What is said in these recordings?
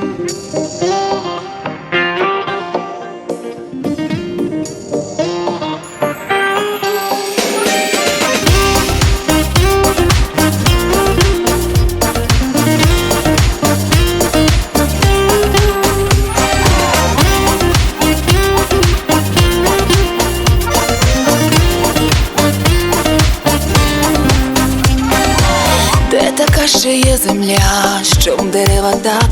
Де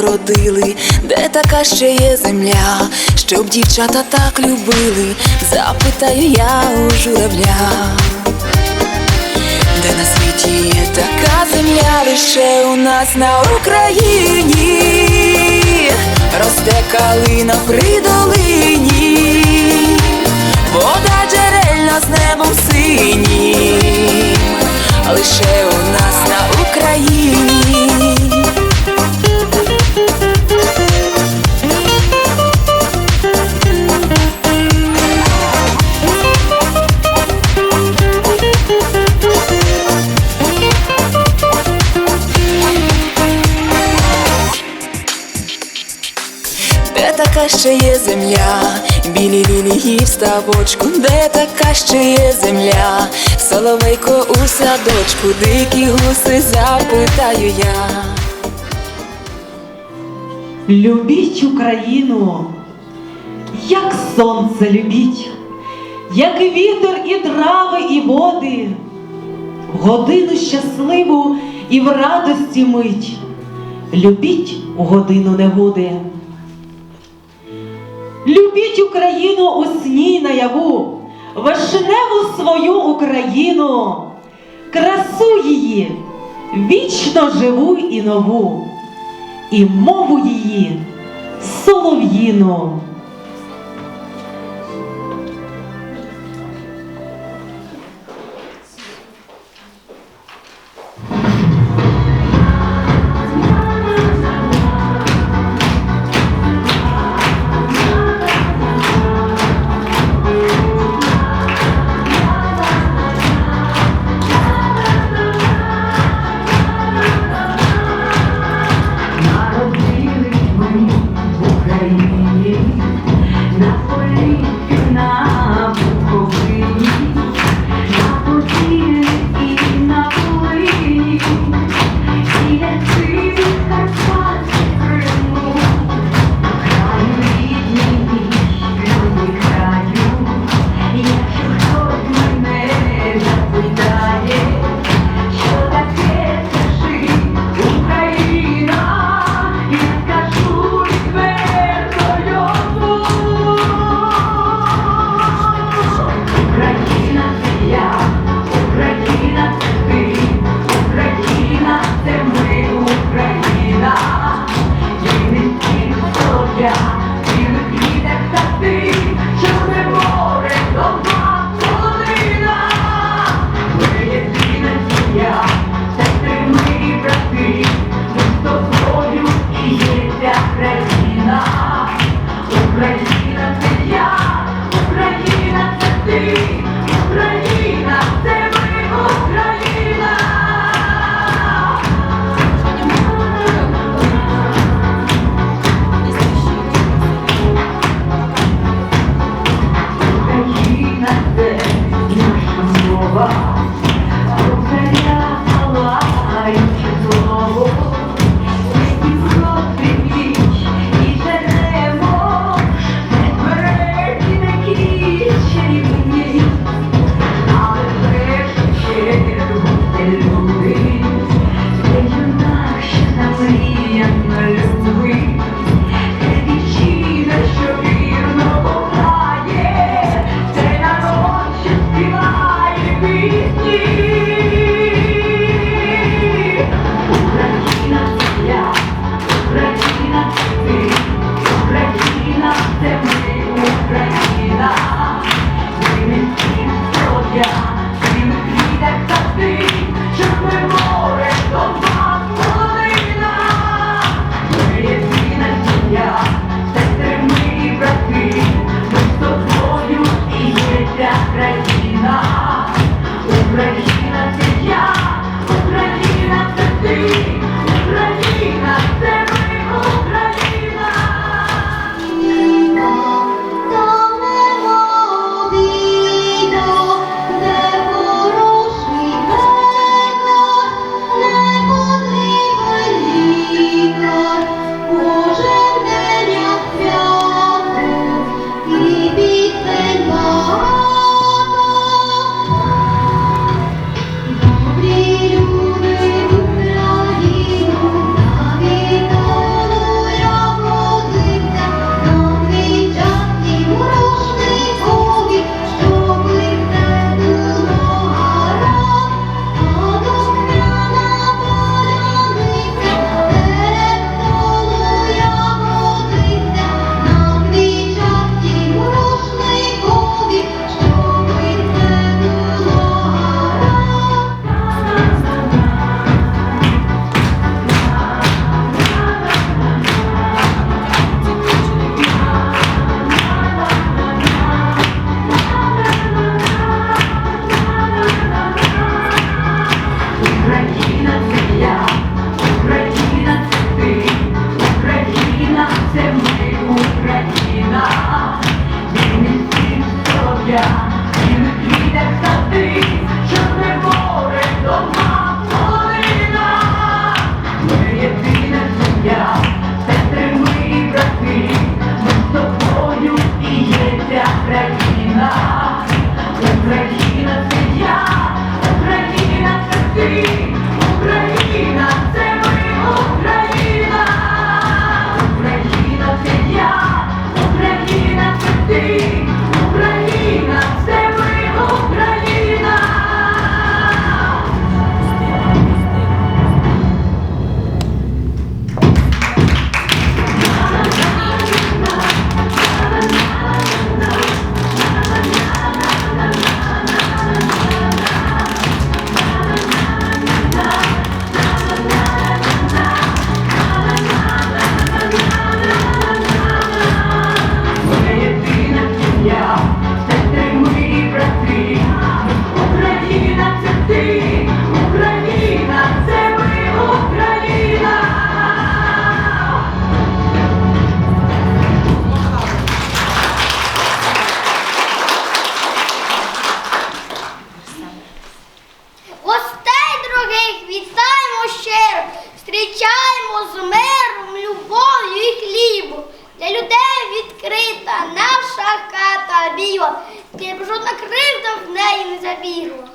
родили, де така ще є земля, щоб дівчата так любили, запитаю я у журавля, де на світі є така земля, лише у нас на Україні, росте калина при долині, вода джерельна з небом синім, лише у нас на Україні. Ще є земля, білі лілії в ставочку, де така ще є земля, соловейко у садочку, дикі гуси запитаю я. Любіть Україну, як сонце любіть, як вітер, і трави, і води, годину щасливу і в радості мить. Любіть у годину негоди. Любіть Україну у сні наяву, вишневу свою Україну, красу її, вічно живу і нову і мову її солов'їну. забігла, щоб жодна кривда в неї не забігла.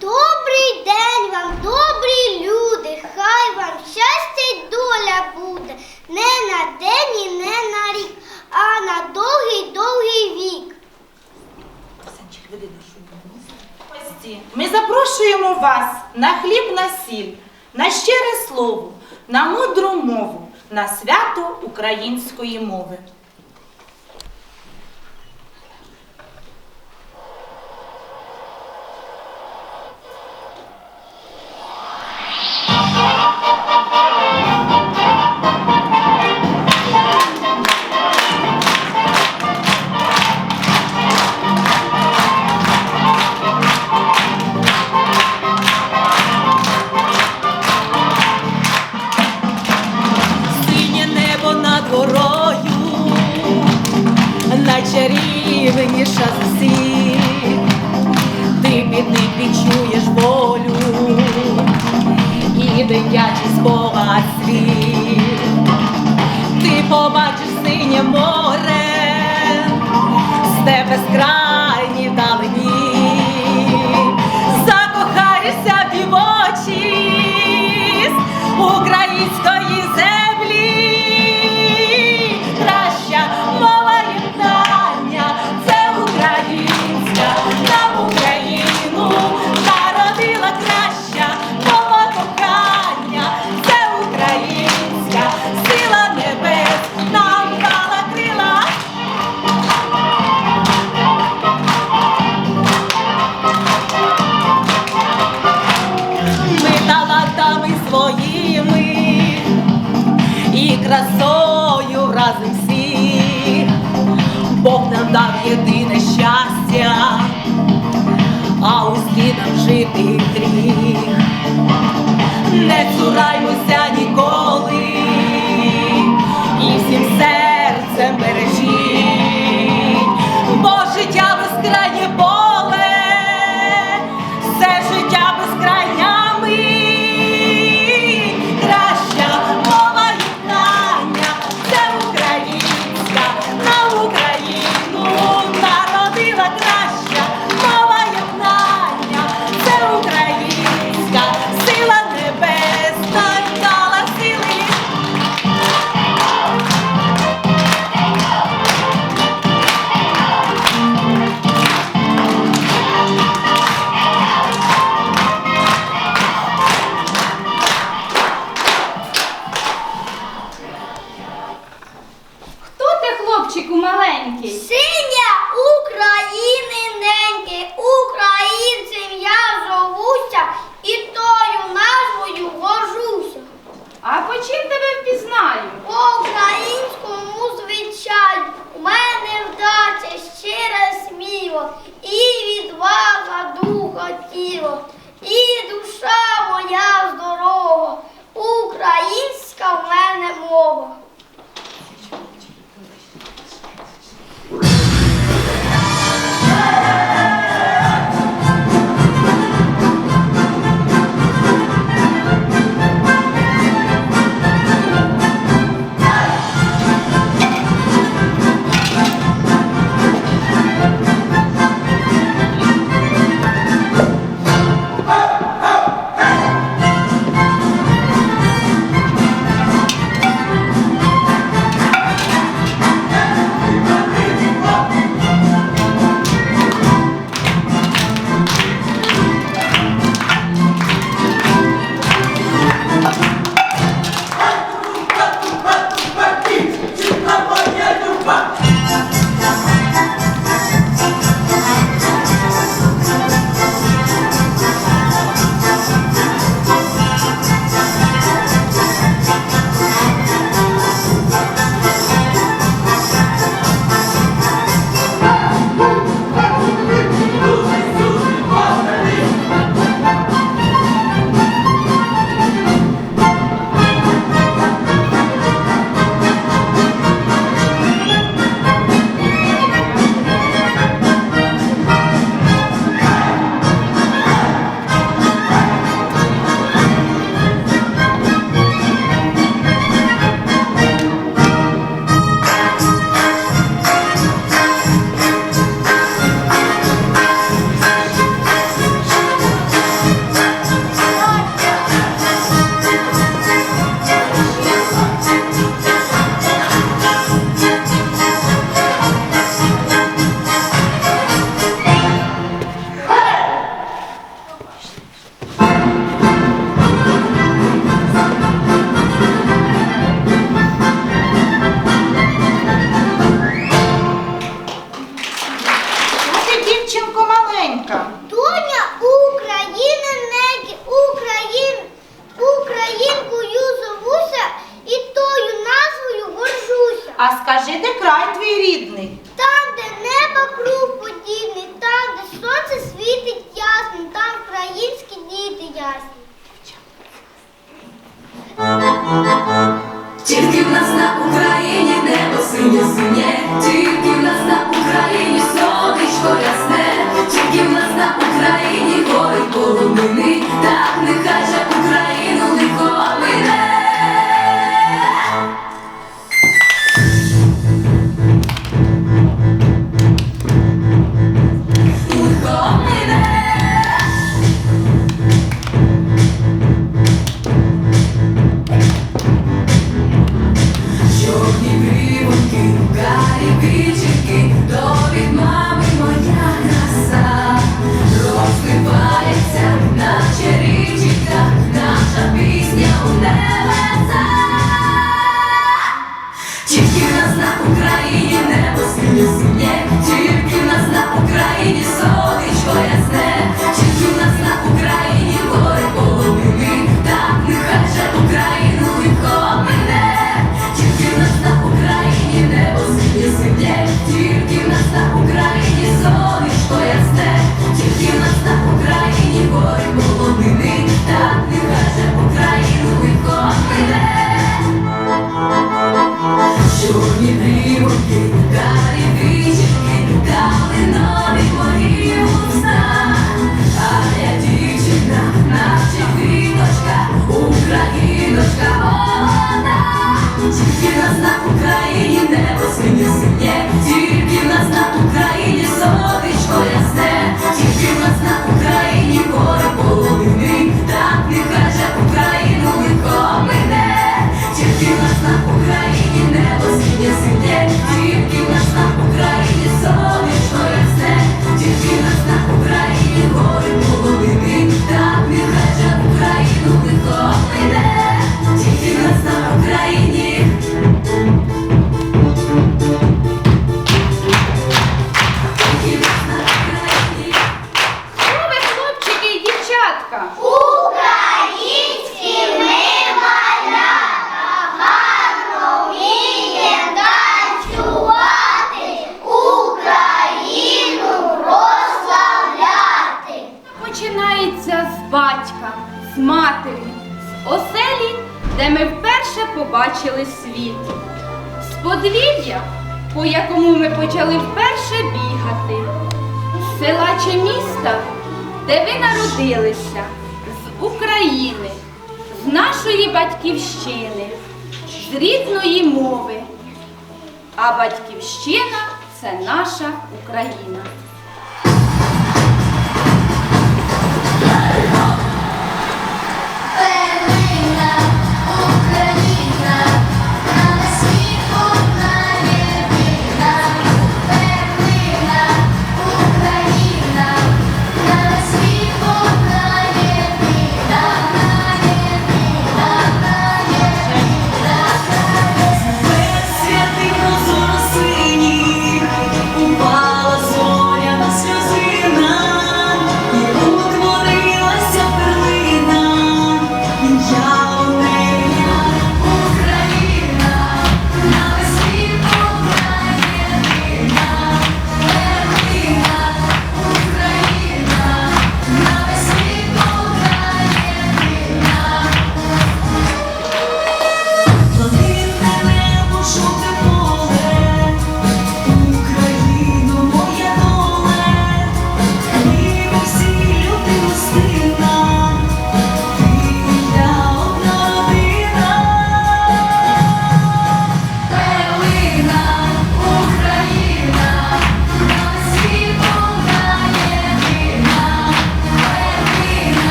Добрий день вам, добрі люди, хай вам щастя й доля буде не на день і не на рік, а на довгий-довгий вік. Гості, Ми запрошуємо вас на хліб, на сіль, на щире слово, на мудру мову, на свято української мови. єдине щастя, а у стінах жити. не віру, далі. бігати, села чи міста, де ви народилися, з України, з нашої батьківщини, з рідної мови. А батьківщина це наша Україна.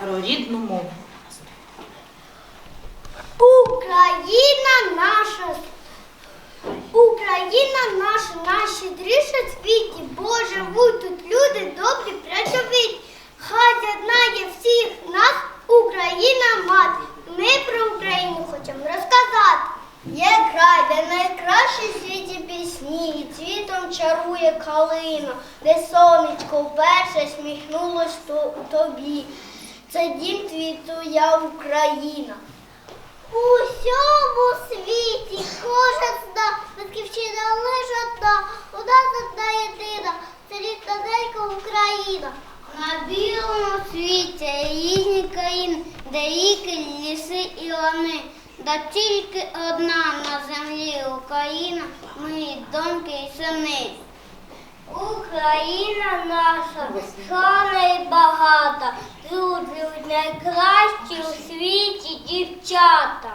Про рідну мову. Україна наша. Україна наша, найщедріша світі, бо живуть тут люди добрі, працьовиті. Хай єднає всіх нас Україна мати. Ми про Україну хочемо розказати. Є край, де найкращі в світі пісні, і цвітом чарує калина, де сонечко вперше сміхнулось то- тобі. Це дім твій твоя Україна. У всьому світі кожен батьківщина лише одна, у нас одна єдина, це рідна ненька Україна. На білому світі різні країни, де ріки, ліси і лани, да тільки одна на землі Україна, ми доньки і сини. Україна наша, славна і багата, живуть найкращі у світі дівчата.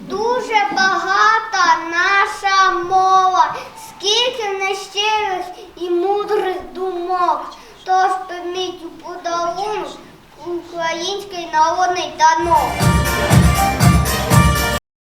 Дуже багата наша мова, скільки нещирих і мудрих думок. Тож прийміть у подарунок український народний танок.